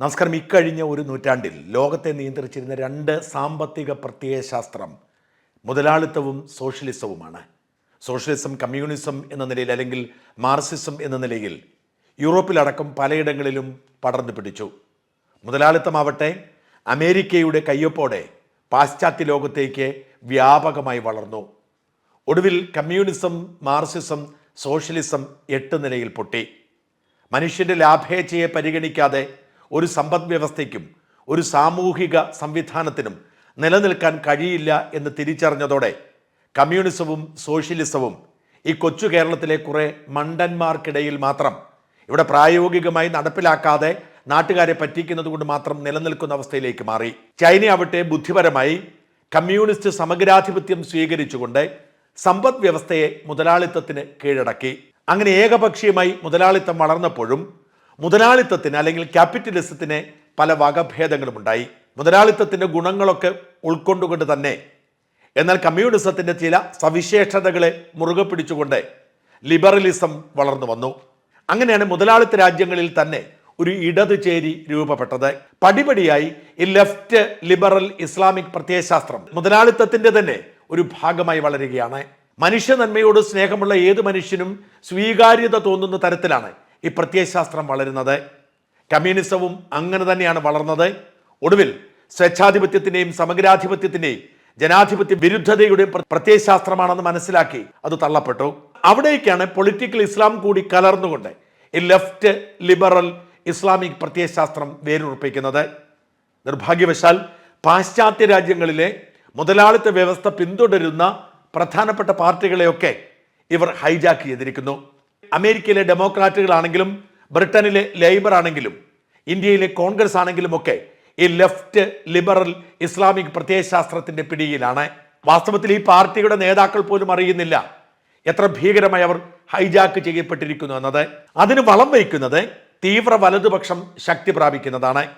നമസ്കാരം. ഇക്കഴിഞ്ഞ ഒരു നൂറ്റാണ്ടിൽ ലോകത്തെ നിയന്ത്രിച്ചിരുന്ന രണ്ട് സാമ്പത്തിക പ്രത്യയശാസ്ത്രം മുതലാളിത്തവും സോഷ്യലിസവുമാണ്. സോഷ്യലിസം കമ്മ്യൂണിസം എന്ന നിലയിൽ അല്ലെങ്കിൽ മാർസിസം എന്ന നിലയിൽ യൂറോപ്പിലടക്കം പലയിടങ്ങളിലും പടർന്നു പിടിച്ചു. മുതലാളിത്തമാവട്ടെ അമേരിക്കയുടെ കയ്യൊപ്പോടെ പാശ്ചാത്യ ലോകത്തേക്ക് വ്യാപകമായി വളർന്നു. ഒടുവിൽ കമ്മ്യൂണിസം മാർസിസം സോഷ്യലിസം എട്ട് നിലയിൽ പൊട്ടി. മനുഷ്യന്റെ ലാഭേച്ഛയെ പരിഗണിക്കാതെ ഒരു സമ്പദ് വ്യവസ്ഥയ്ക്കും ഒരു സാമൂഹിക സംവിധാനത്തിനും നിലനിൽക്കാൻ കഴിയില്ല എന്ന് തിരിച്ചറിഞ്ഞതോടെ കമ്മ്യൂണിസവും സോഷ്യലിസവും ഈ കൊച്ചു കേരളത്തിലെ കുറേ മണ്ടന്മാർക്കിടയിൽ മാത്രം ഇവിടെ പ്രായോഗികമായി നടപ്പിലാക്കാതെ നാട്ടുകാരെ പറ്റിക്കുന്നത് കൊണ്ട് മാത്രം നിലനിൽക്കുന്ന അവസ്ഥയിലേക്ക് മാറി. ചൈന ആവട്ടെ ബുദ്ധിപരമായി കമ്മ്യൂണിസ്റ്റ് സമഗ്രാധിപത്യം സ്വീകരിച്ചുകൊണ്ട് സമ്പദ് വ്യവസ്ഥയെ മുതലാളിത്തത്തിന് കീഴടക്കി. അങ്ങനെ ഏകപക്ഷീയമായി മുതലാളിത്തം വളർന്നപ്പോഴും മുതലാളിത്തത്തിന് അല്ലെങ്കിൽ ക്യാപിറ്റലിസത്തിന് പല വകഭേദങ്ങളും ഉണ്ടായി മുതലാളിത്തത്തിന്റെ ഗുണങ്ങളൊക്കെ ഉൾക്കൊണ്ടുകൊണ്ട് തന്നെ. എന്നാൽ കമ്മ്യൂണിസത്തിന്റെ ചില സവിശേഷതകളെ മുറുകെ പിടിച്ചുകൊണ്ട് ലിബറലിസം വളർന്നു വന്നു. അങ്ങനെയാണ് മുതലാളിത്ത രാജ്യങ്ങളിൽ തന്നെ ഒരു ഇടത് ചേരി രൂപപ്പെട്ടത്. പടിപടിയായി ഈ ലെഫ്റ്റ് ലിബറൽ ഇസ്ലാമിക് പ്രത്യയശാസ്ത്രം മുതലാളിത്തത്തിന്റെ തന്നെ ഒരു ഭാഗമായി വളരുകയാണ്. മനുഷ്യ നന്മയോട് സ്നേഹമുള്ള ഏത് മനുഷ്യനും സ്വീകാര്യത തോന്നുന്ന തരത്തിലാണ് ഈ പ്രത്യയശാസ്ത്രം വളരുന്നത്. കമ്മ്യൂണിസവും അങ്ങനെ തന്നെയാണ് വളർന്നത്. ഒടുവിൽ സ്വേച്ഛാധിപത്യത്തിന്റെയും സമഗ്രാധിപത്യത്തിന്റെയും ജനാധിപത്യ വിരുദ്ധതയുടെയും പ്ര- പ്രത്യയശാസ്ത്രമാണെന്ന് മനസ്സിലാക്കി അത് തള്ളപ്പെട്ടു. അവിടേക്കാണ് പൊളിറ്റിക്കൽ ഇസ്ലാം കൂടി കലർന്നുകൊണ്ട് ഈ ലെഫ്റ്റ് ലിബറൽ ഇസ്ലാമിക് പ്രത്യയശാസ്ത്രം വേരുറപ്പിക്കുന്നത്. നിർഭാഗ്യവശാൽ പാശ്ചാത്യ രാജ്യങ്ങളിലെ മുതലാളിത്ത വ്യവസ്ഥ പിന്തുടരുന്ന പ്രധാനപ്പെട്ട പാർട്ടികളെയൊക്കെ ഇവർ ഹൈജാക്ക് ചെയ്തിരിക്കുന്നു. അമേരിക്കയിലെ ഡെമോക്രാറ്റുകളാണെങ്കിലും ബ്രിട്ടനിലെ ലേബർ ആണെങ്കിലും ഇന്ത്യയിലെ കോൺഗ്രസ് ആണെങ്കിലും ഒക്കെ ഈ ലെഫ്റ്റ് ലിബറൽ ഇസ്ലാമിക് പ്രത്യയശാസ്ത്രത്തിന്റെ പിടിയിലാണ്. വാസ്തവത്തിൽ ഈ പാർട്ടിയുടെ നേതാക്കൾ പോലും അറിയുന്നില്ല എത്ര ഭീകരമായി അവർ ഹൈജാക്ക് ചെയ്യപ്പെട്ടിരിക്കുന്നു എന്നത്. അതിന് വളം വയ്ക്കുന്നത് തീവ്ര വലതുപക്ഷം ശക്തി പ്രാപിക്കുന്നതാണ്.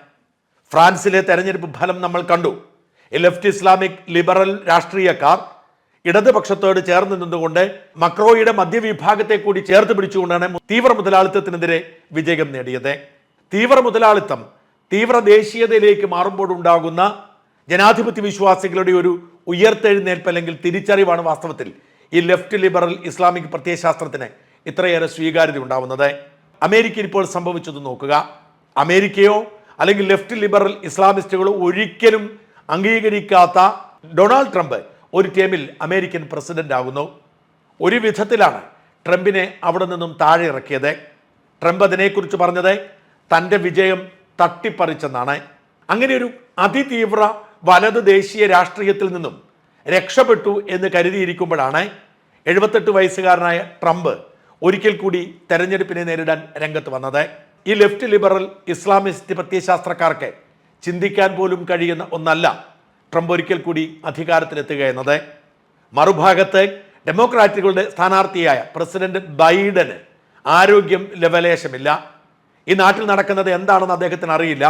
ഫ്രാൻസിലെ തെരഞ്ഞെടുപ്പ് ഫലം നമ്മൾ കണ്ടു. ലെഫ്റ്റ് ഇസ്ലാമിക് ലിബറൽ രാഷ്ട്രീയക്കാർ ഇടതുപക്ഷത്തോട് ചേർന്ന് നിന്നുകൊണ്ട് മക്രോയുടെ മധ്യവിഭാഗത്തെ കൂടി ചേർത്ത് പിടിച്ചുകൊണ്ടാണ് തീവ്ര മുതലാളിത്തത്തിനെതിരെ വിജയം നേടിയത്. തീവ്ര മുതലാളിത്തം തീവ്ര ദേശീയതയിലേക്ക് മാറുമ്പോഴുണ്ടാകുന്ന ജനാധിപത്യ വിശ്വാസികളുടെ ഒരു ഉയർത്തെഴുന്നേൽപ്പ് അല്ലെങ്കിൽ തിരിച്ചറിവാണ് വാസ്തവത്തിൽ ഈ ലെഫ്റ്റ് ലിബറൽ ഇസ്ലാമിക് പ്രത്യയശാസ്ത്രത്തിന് ഇത്രയേറെ സ്വീകാര്യത ഉണ്ടാവുന്നത്. അമേരിക്കയിൽ ഇപ്പോൾ സംഭവിച്ചത് നോക്കുക. അമേരിക്കയോ അല്ലെങ്കിൽ ലെഫ്റ്റ് ലിബറൽ ഇസ്ലാമിസ്റ്റുകളോ ഒരിക്കലും അംഗീകരിക്കാത്ത ഡൊണാൾഡ് ട്രംപ് ഒരു ടീമിൽ അമേരിക്കൻ പ്രസിഡന്റ് ആകുന്നു. ഒരു വിധത്തിലാണ് ട്രംപിനെ അവിടെ നിന്നും താഴെ ഇറക്കിയത്. ട്രംപ് അതിനെക്കുറിച്ച് പറഞ്ഞത് തന്റെ വിജയം തട്ടിപ്പറിച്ചെന്നാണ്. അങ്ങനെ ഒരു അതിതീവ്ര വലത് ദേശീയ രാഷ്ട്രീയത്തിൽ നിന്നും രക്ഷപ്പെട്ടു എന്ന് കരുതിയിരിക്കുമ്പോഴാണ് എഴുപത്തെട്ട് വയസ്സുകാരനായ ട്രംപ് ഒരിക്കൽ കൂടി തെരഞ്ഞെടുപ്പിനെ നേരിടാൻ രംഗത്ത് വന്നത്. ഈ ലെഫ്റ്റ് ലിബറൽ ഇസ്ലാമിസ്റ്റ് പ്രത്യയശാസ്ത്രക്കാർക്ക് ചിന്തിക്കാൻ പോലും കഴിയുന്ന ഒന്നല്ല ട്രംപ് ഒരിക്കൽ കൂടി അധികാരത്തിലെത്തുക എന്നത് മറുഭാഗത്ത് ഡെമോക്രാറ്റുകളുടെ സ്ഥാനാർത്ഥിയായ പ്രസിഡന്റ് ബൈഡന് ആരോഗ്യം ലവലേശമില്ല. ഈ നാട്ടിൽ നടക്കുന്നത് എന്താണെന്ന് അദ്ദേഹത്തിന് അറിയില്ല.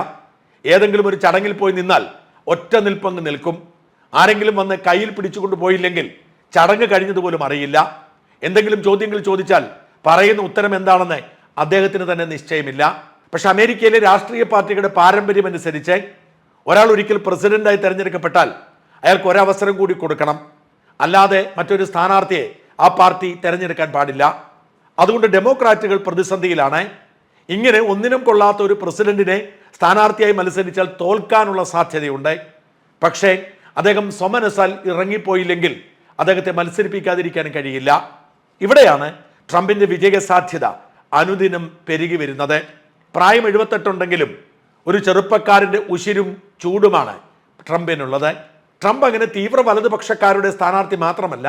ഏതെങ്കിലും ഒരു ചടങ്ങിൽ പോയി നിന്നാൽ ഒറ്റ നിൽപ്പങ്ങ് നിൽക്കും. ആരെങ്കിലും വന്ന് കയ്യിൽ പിടിച്ചുകൊണ്ട് പോയില്ലെങ്കിൽ ചടങ്ങ് കഴിഞ്ഞതുപോലും അറിയില്ല. എന്തെങ്കിലും ചോദ്യങ്ങൾ ചോദിച്ചാൽ പറയുന്ന ഉത്തരം എന്താണെന്ന് അദ്ദേഹത്തിന് തന്നെ നിശ്ചയമില്ല. പക്ഷെ അമേരിക്കയിലെ രാഷ്ട്രീയ പാർട്ടികളുടെ പാരമ്പര്യം അനുസരിച്ച് ഒരാൾ ഒരിക്കൽ പ്രസിഡന്റായി തിരഞ്ഞെടുക്കപ്പെട്ടാൽ അയാൾക്ക് ഒരവസരം കൂടി കൊടുക്കണം. അല്ലാതെ മറ്റൊരു സ്ഥാനാർത്ഥിയെ ആ പാർട്ടി തിരഞ്ഞെടുക്കാൻ പാടില്ല. അതുകൊണ്ട് ഡെമോക്രാറ്റുകൾ പ്രതിസന്ധിയിലാണ്. ഇങ്ങനെ ഒന്നിനും കൊള്ളാത്ത ഒരു പ്രസിഡന്റിനെ സ്ഥാനാർത്ഥിയായി മത്സരിച്ചാൽ തോൽക്കാനുള്ള സാധ്യതയുണ്ട്. പക്ഷേ അദ്ദേഹം സ്വമനസാൽ ഇറങ്ങിപ്പോയില്ലെങ്കിൽ അദ്ദേഹത്തെ മത്സരിപ്പിക്കാതിരിക്കാൻ കഴിയില്ല. ഇവിടെയാണ് ട്രംപിന്റെ വിജയ സാധ്യത അനുദിനം പെരുകി വരുന്നത്. പ്രായം എഴുപത്തെട്ടുണ്ടെങ്കിലും ഒരു ചെറുപ്പക്കാരന്റെ ഉശിരും ചൂടുമാണ് ട്രംപിനുള്ളത്. ട്രംപ് അങ്ങനെ തീവ്ര വലതുപക്ഷക്കാരുടെ സ്ഥാനാർത്ഥി മാത്രമല്ല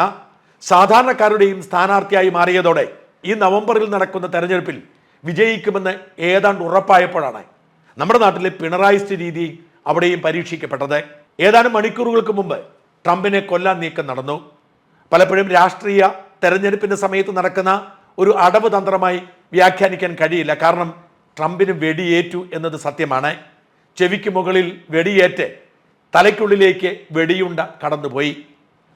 സാധാരണക്കാരുടെയും സ്ഥാനാർത്ഥിയായി മാറിയതോടെ ഈ നവംബറിൽ നടക്കുന്ന തെരഞ്ഞെടുപ്പിൽ വിജയിക്കുമെന്ന് ഏതാണ്ട് ഉറപ്പായപ്പോഴാണ് നമ്മുടെ നാട്ടിലെ പിണറായിസ്റ്റ് രീതി അവിടെയും പരീക്ഷിക്കപ്പെട്ടത്. ഏതാനും മണിക്കൂറുകൾക്ക് മുമ്പ് ട്രംപിനെ കൊല്ലാൻ നീക്കം നടന്നു. പലപ്പോഴും രാഷ്ട്രീയ തെരഞ്ഞെടുപ്പിന്റെ സമയത്ത് നടക്കുന്ന ഒരു അടവ് തന്ത്രമായി വ്യാഖ്യാനിക്കാൻ കഴിയില്ല. കാരണം ട്രംപിന് വെടിയേറ്റു എന്നത് സത്യമാണ്. ചെവിക്ക് മുകളിൽ വെടിയേറ്റ് തലയ്ക്കുള്ളിലേക്ക് വെടിയുണ്ട കടന്നുപോയി.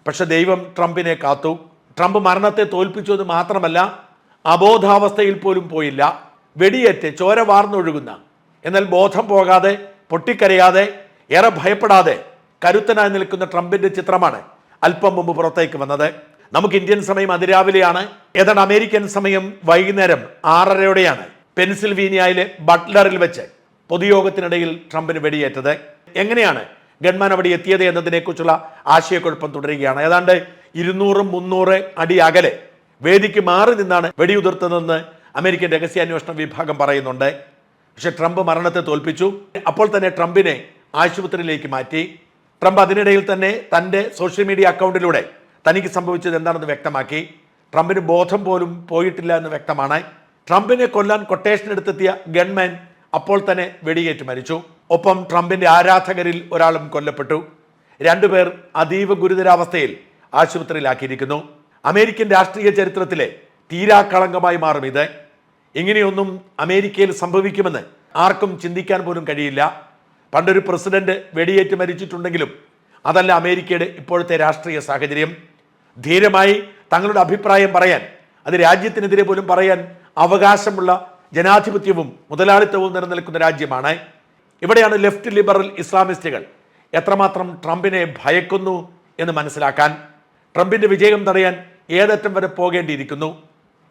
പക്ഷെ ദൈവം ട്രംപിനെ കാത്തു. ട്രംപ് മരണത്തെ തോൽപ്പിച്ചു എന്ന് മാത്രമല്ല അബോധാവസ്ഥയിൽ പോലും പോയില്ല. വെടിയേറ്റ് ചോര വാർന്നൊഴുകുന്ന എന്നാൽ ബോധം പോകാതെ പൊട്ടിക്കരയാതെ ഏറെ ഭയപ്പെടാതെ കരുത്തനായി നിൽക്കുന്ന ട്രംപിന്റെ ചിത്രമാണ് അല്പം മുമ്പ് പുറത്തേക്ക് വന്നത്. നമുക്ക് ഇന്ത്യൻ സമയം അതിരാവിലെയാണ്. ഏതാണ്ട് അമേരിക്കൻ സമയം വൈകുന്നേരം ആറരയോടെയാണ്. പെൻസിൽവീനിയയിലെ ബട്ട്ലറിൽ വെച്ച് പൊതുയോഗത്തിനിടയിൽ ട്രംപിന് വെടിയേറ്റത്. എങ്ങനെയാണ് ഗൺമാൻ അവിടെ എത്തിയത് എന്നതിനെക്കുറിച്ചുള്ള ആശയക്കുഴപ്പം തുടരുകയാണ്. ഏതാണ്ട് ഇരുന്നൂറും മുന്നൂറ് അടി അകലെ വേദിക്ക് മാറി നിന്നാണ് വെടിയുതിർത്തതെന്ന് അമേരിക്കൻ രഹസ്യാന്വേഷണ വിഭാഗം പറയുന്നുണ്ട്. പക്ഷെ ട്രംപ് മരണത്തെ തോൽപ്പിച്ചു. അപ്പോൾ തന്നെ ട്രംപിനെ ആശുപത്രിയിലേക്ക് മാറ്റി. ട്രംപ് അതിനിടയിൽ തന്നെ തന്റെ സോഷ്യൽ മീഡിയ അക്കൗണ്ടിലൂടെ തനിക്ക് സംഭവിച്ചത് എന്താണെന്ന് വ്യക്തമാക്കി. ട്രംപിന് ബോധം പോലും പോയിട്ടില്ല എന്ന് വ്യക്തമാണ്. ട്രംപിനെ കൊല്ലാൻ കൊട്ടേഷൻ എടുത്തെത്തിയ ഗൺമാൻ അപ്പോൾ തന്നെ വെടിയേറ്റ് മരിച്ചു. ഒപ്പം ട്രംപിന്റെ ആരാധകരിൽ ഒരാളും കൊല്ലപ്പെട്ടു. രണ്ടുപേർ അതീവ ഗുരുതരാവസ്ഥയിൽ ആശുപത്രിയിലാക്കിയിരിക്കുന്നു. അമേരിക്കൻ രാഷ്ട്രീയ ചരിത്രത്തിലെ തീരാക്കളങ്കമായി മാറും ഇത്. ഇങ്ങനെയൊന്നും അമേരിക്കയിൽ സംഭവിക്കുമെന്ന് ആർക്കും ചിന്തിക്കാൻ പോലും കഴിയില്ല. പണ്ടൊരു പ്രസിഡന്റ് വെടിയേറ്റ് മരിച്ചിട്ടുണ്ടെങ്കിലും അതല്ല അമേരിക്കയുടെ ഇപ്പോഴത്തെ രാഷ്ട്രീയ സാഹചര്യം. ധീരമായി തങ്ങളുടെ അഭിപ്രായം പറയാൻ അത് രാജ്യത്തിനെതിരെ പോലും പറയാൻ അവകാശമുള്ള ജനാധിപത്യവും മുതലാളിത്തവും നിലനിൽക്കുന്ന രാജ്യമാണ്. ഇവിടെയാണ് ലെഫ്റ്റ് ലിബറൽ ഇസ്ലാമിസ്റ്റുകൾ എത്രമാത്രം ട്രംപിനെ ഭയക്കുന്നു എന്ന് മനസ്സിലാക്കാൻ ട്രംപിന്റെ വിജയം തടയാൻ ഏതറ്റം വരെ പോകേണ്ടിയിരിക്കുന്നു.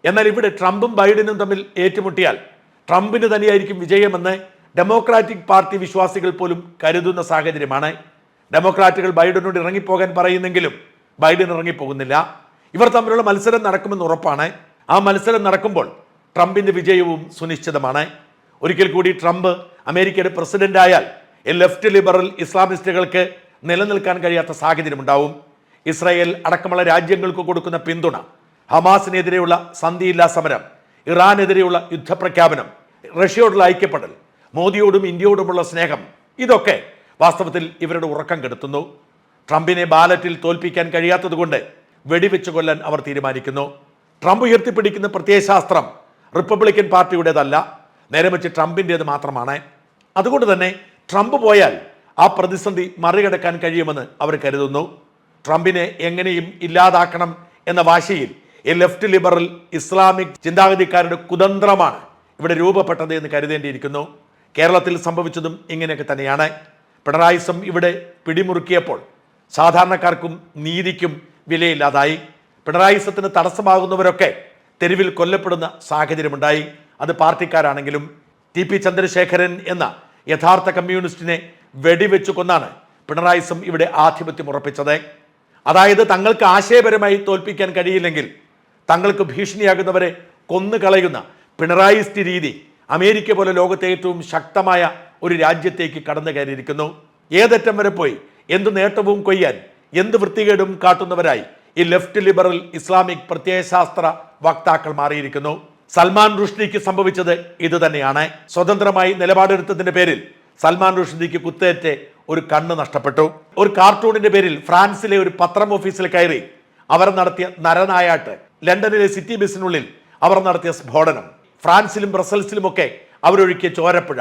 എന്നാൽ ഇവിടെ ട്രംപും ബൈഡനും തമ്മിൽ ഏറ്റുമുട്ടിയാൽ ട്രംപിന് തന്നെയായിരിക്കും വിജയമെന്ന് ഡെമോക്രാറ്റിക് പാർട്ടി വിശ്വാസികൾ പോലും കരുതുന്ന സാഹചര്യമാണ്. ഡെമോക്രാറ്റുകൾ ബൈഡനോട് ഇറങ്ങിപ്പോകാൻ പറയുന്നെങ്കിലും ബൈഡൻ ഇറങ്ങിപ്പോകുന്നില്ല. ഇവർ തമ്മിലുള്ള മത്സരം നടക്കുമെന്ന് ഉറപ്പാണ്. ആ മത്സരം നടക്കുമ്പോൾ ട്രംപിന്റെ വിജയവും സുനിശ്ചിതമാണ്. ഒരിക്കൽ കൂടി ട്രംപ് അമേരിക്കയുടെ പ്രസിഡന്റ് ആയാൽ ലെഫ്റ്റ് ലിബറൽ ഇസ്ലാമിസ്റ്റുകൾക്ക് നിലനിൽക്കാൻ കഴിയാത്ത സാഹചര്യമുണ്ടാവും. ഇസ്രായേൽ അടക്കമുള്ള രാജ്യങ്ങൾക്ക് കൊടുക്കുന്ന പിന്തുണ ഹമാസിനെതിരെയുള്ള സന്ധിയില്ലാ സമരം ഇറാനെതിരെയുള്ള യുദ്ധപ്രഖ്യാപനം റഷ്യയോടുള്ള ഐക്യപ്പെടൽ മോദിയോടും ഇന്ത്യയോടുമുള്ള സ്നേഹം ഇതൊക്കെ വാസ്തവത്തിൽ ഇവരുടെ ഉറക്കം കെടുത്തുന്നു. ട്രംപിനെ ബാലറ്റിൽ തോൽപ്പിക്കാൻ കഴിയാത്തതുകൊണ്ട് വെടിവെച്ചു കൊല്ലാൻ അവർ തീരുമാനിക്കുന്നു. ട്രംപ് ഉയർത്തിപ്പിടിക്കുന്ന പ്രത്യയശാസ്ത്രം റിപ്പബ്ലിക്കൻ പാർട്ടിയുടേതല്ല നേരെ വെച്ച് ട്രംപിന്റേത് മാത്രമാണ്. അതുകൊണ്ട് തന്നെ ട്രംപ് പോയാൽ ആ പ്രതിസന്ധി മറികടക്കാൻ കഴിയുമെന്ന് അവർ കരുതുന്നു. ട്രംപിനെ എങ്ങനെയും ഇല്ലാതാക്കണം എന്ന വാശിയിൽ ഈ ലെഫ്റ്റ് ലിബറൽ ഇസ്ലാമിക് ചിന്താഗതിക്കാരുടെ കുതന്ത്രമാണ് ഇവിടെ രൂപപ്പെട്ടത് എന്ന് കരുതേണ്ടിയിരിക്കുന്നു. കേരളത്തിൽ സംഭവിച്ചതും ഇങ്ങനെയൊക്കെ തന്നെയാണ്. പിണറായിസം ഇവിടെ പിടിമുറുക്കിയപ്പോൾ സാധാരണക്കാർക്കും നീതിക്കും വിലയില്ലാതായി. പിണറായിസത്തിന് തടസ്സമാകുന്നവരൊക്കെ തെരുവിൽ കൊല്ലപ്പെടുന്ന സാഹചര്യമുണ്ടായി. അത് പാർട്ടിക്കാരാണെങ്കിലും ടി പി ചന്ദ്രശേഖരൻ എന്ന യഥാർത്ഥ കമ്മ്യൂണിസ്റ്റിനെ വെടിവെച്ചു കൊന്നാണ് പിണറായിസം ഇവിടെ ആധിപത്യം ഉറപ്പിച്ചത്. അതായത് തങ്ങൾക്ക് ആശയപരമായി തോൽപ്പിക്കാൻ കഴിയില്ലെങ്കിൽ തങ്ങൾക്ക് ഭീഷണിയാകുന്നവരെ കൊന്നുകളയുന്ന പിണറായിസ്റ്റ് രീതി അമേരിക്ക പോലെ ലോകത്തെ ഏറ്റവും ശക്തമായ ഒരു രാജ്യത്തേക്ക് കടന്നു കയറിയിരിക്കുന്നു. ഏതറ്റം വരെ പോയി? എന്ത് നേട്ടവും കൊയ്യാൻ എന്ത് വൃത്തികേടും കാട്ടുന്നവരായി ഈ ലെഫ്റ്റ് ലിബറൽ ഇസ്ലാമിക് പ്രത്യയശാസ്ത്ര വക്താക്കൾ മാറിയിരിക്കുന്നു. സൽമാൻ റുഷ്ദിക്ക് സംഭവിച്ചത് ഇത് തന്നെയാണ്. സ്വതന്ത്രമായി നിലപാടെടുത്തതിന്റെ പേരിൽ സൽമാൻ റുഷ്ദിക്ക് കുത്തേറ്റ് ഒരു കണ്ണ് നഷ്ടപ്പെട്ടു. ഒരു കാർട്ടൂണിന്റെ പേരിൽ ഫ്രാൻസിലെ ഒരു പത്രം ഓഫീസിൽ കയറി അവർ നടത്തിയ നരനായാട്ട് ലണ്ടനിലെ സിറ്റി ബസിനുള്ളിൽ അവർ നടത്തിയ സ്ഫോടനം ഫ്രാൻസിലും ബ്രസൽസിലുമൊക്കെ അവരൊഴുക്കിയ ചോരപ്പുഴ.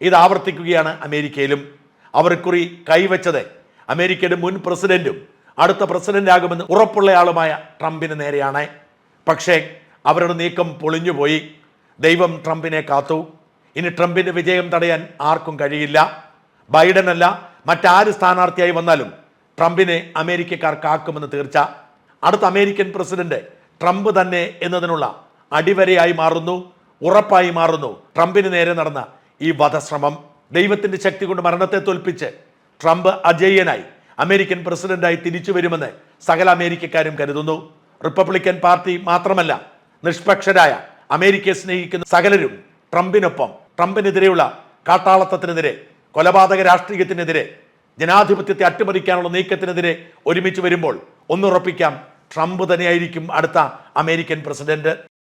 ഇത് ആവർത്തിക്കുകയാണ് അമേരിക്കയിലും. അവർക്കുറി കുറി കൈവച്ചത് അമേരിക്കയുടെ മുൻ പ്രസിഡന്റും അടുത്ത പ്രസിഡന്റ് ആകുമെന്ന് ഉറപ്പുള്ളയാളുമായ ട്രംപിന് നേരെയാണ്. പക്ഷേ അവരുടെ നീക്കം പൊളിഞ്ഞുപോയി. ദൈവം ട്രംപിനെ കാത്തു. ഇനി ട്രംപിന്റെ വിജയം തടയാൻ ആർക്കും കഴിയില്ല. ബൈഡൻ അല്ല മറ്റാര് സ്ഥാനാർത്ഥിയായി വന്നാലും ട്രംപിനെ അമേരിക്കക്കാർ കാക്കുമെന്ന് തീർച്ച. അടുത്ത അമേരിക്കൻ പ്രസിഡന്റ് ട്രംപ് തന്നെ എന്നതിനുള്ള അടിവരയായി മാറുന്നു ഉറപ്പായി മാറുന്നു ട്രംപിന് നേരെ നടന്ന ഈ വധശ്രമം. ദൈവത്തിന്റെ ശക്തി കൊണ്ട് മരണത്തെ തോൽപ്പിച്ച് ട്രംപ് അജയ്യനായി അമേരിക്കൻ പ്രസിഡന്റായി തിരിച്ചു വരുമെന്ന് സകല അമേരിക്കക്കാരും കരുതുന്നു. റിപ്പബ്ലിക്കൻ പാർട്ടി മാത്രമല്ല നിഷ്പക്ഷരായ അമേരിക്കയെ സ്നേഹിക്കുന്ന സകലരും ട്രംപിനൊപ്പം ട്രംപിനെതിരെയുള്ള കാട്ടാളത്തത്തിനെതിരെ കൊലപാതക രാഷ്ട്രീയത്തിനെതിരെ ജനാധിപത്യത്തെ അട്ടിമറിക്കാനുള്ള നീക്കത്തിനെതിരെ ഒരുമിച്ച് വരുമ്പോൾ ഒന്നുറപ്പിക്കാം. ട്രംപ് തന്നെയായിരിക്കും അടുത്ത അമേരിക്കൻ പ്രസിഡന്റ്.